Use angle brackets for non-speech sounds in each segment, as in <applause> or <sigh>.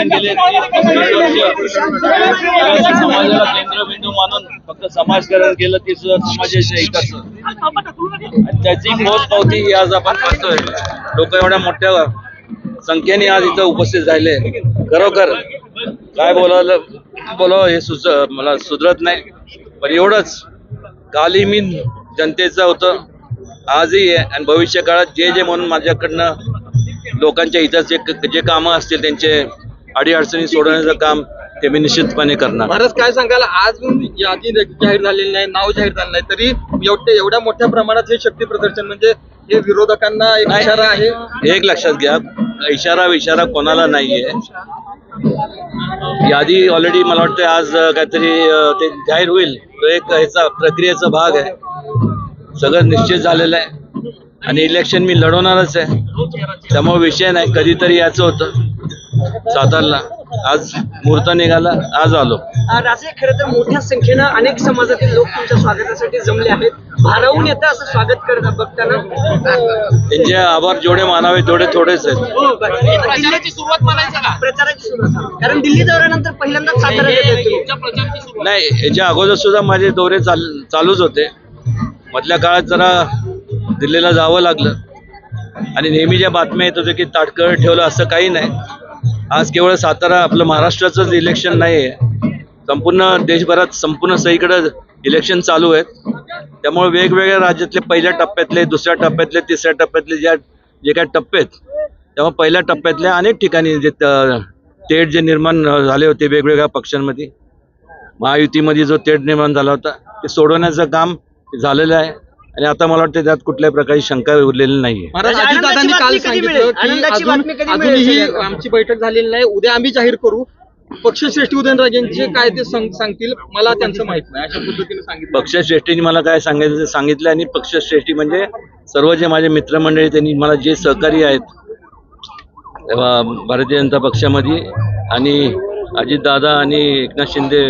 आणखी गेले समाजाला केंद्रबिंदू मानून फक्त समाजकारण केलं ते सुद्धा समाजाच्या हिताचं. आणि त्याची पोचपावती ही आज आपण करतोय लोक एवढ्या मोठ्या संख्येने आज इथं उपस्थित झाले खरोखर काय बोलावलं बोलावं हे सुच मला सुधरत नाही. पण एवढंच. काली मी जनतेचं होतं. आजही आहे आणि भविष्य काळात जे जे म्हणून माझ्याकडनं लोकांच्या हिताचे जे कामं असतील त्यांचे अडीअडचणी सोडवण्याचं काम ते मी निश्चितपणे करणार. महाराज काय सांगाल? आज यादी जाहीर झालेली नाही नाव जाहीर झालं नाही तरी एवढे एवढ्या मोठ्या प्रमाणात हे शक्ती प्रदर्शन म्हणजे हे विरोधकांना एक. इशारा आहे? एक लक्षात घ्या इशारा विशारा कोणाला नाहीये. यादी ऑलरेडी मला वाटतं आज काहीतरी ते जाहीर होईल. तो एक ह्याचा प्रक्रियेचा भाग आहे. सगळं निश्चित झालेलं आहे. आणि इलेक्शन मी लढवणारच आहे. त्यामुळे विषय नाही. कधीतरी याचं होतं. सातारला आज मुहूर्त निघाला आज आलो. राजे खरं तर मोठ्या संख्येनं अनेक समाजातील लोक तुमच्या स्वागतासाठी जमले आहेत. भारावून येतं असं स्वागत करतात बघताना. त्यांचे आभार जेवढे मानावे तेवढे थोडेच आहेत. हो. प्रचाराची सुरुवात म्हणायचं का? प्रचाराची सुरुवात. कारण दिल्ली दौऱ्यानंतर पहिल्यांदाच सातारा तुम्ही. नाही याच्या अगोदर सुद्धा माझे दौरे चाल चालूच होते. मधल्या काळात जरा दिल्लीला जावं लागलं. आणि नेहमी ज्या बातम्या येत होत्या की ताटकळ ठेवलं असं काही नाही. आज केवळ सातारा आपलं महाराष्ट्राचंच इलेक्शन नाही आहे संपूर्ण देशभरात संपूर्ण सगळीकडं इलेक्शन चालू आहेत. त्यामुळे वेगवेगळ्या राज्यातले पहिल्या टप्प्यातले दुसऱ्या टप्प्यातले तिसऱ्या टप्प्यातले ज्या जे काही टप्पे आहेत तेव्हा पहिल्या टप्प्यातल्या अनेक ठिकाणी जे त- तेढ जे निर्माण झाले होते वेगवेगळ्या पक्षांमध्ये महायुतीमध्ये जो तेढ निर्माण झाला होता ते सोडवण्याचं काम झालेलं आहे. आणि आता मला वाटतं त्यात कुठल्याही प्रकारची शंका उरलेली नाहीये. महाराज अजितदादांनी काल सांगितलं? की अजून अजूनही सगळ्यांना? आमची बैठक झालेली नाही. उद्या आम्ही जाहीर करू. पक्षश्रेष्ठी उदयनराजेंचे काय ते सांग- सांगतील मला त्यांचं माहीत नाही. अशा पद्धतीने सांगितलं. पक्षश्रेष्ठींनी मला काय सांगायचं ते सांगितलं आणि पक्षश्रेष्ठी म्हणजे सर्व जे माझे मित्रमंडळी त्यांनी मला जे सहकारी आहेत भारतीय जनता पक्षामध्ये आणि अजितदादा आणि एकनाथ शिंदे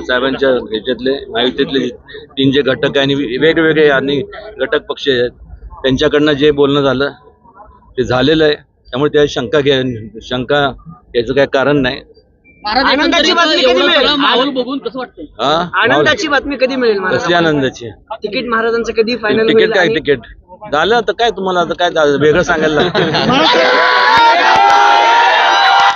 साहेबांच्या ह्याच्यातले महायुतीतले तीन जे घटक आहे आणि वेगवेगळे आणि घटक पक्ष आहेत त्यांच्याकडनं जे बोलणं झालं ते झालेलं आहे. त्यामुळे त्या शंका घ्या शंका याचं काय कारण नाही. आनंदाची बातमी कधी मिळेल? हा? आनंदाची बातमी कधी मिळेल मला? कसली आनंदाची? तिकीट महाराजांचं कधी फायनल तिकीट काय तिकीट? झालं आता काय तुम्हाला? आता काय वेगळं सांगायला लागतं <laughs>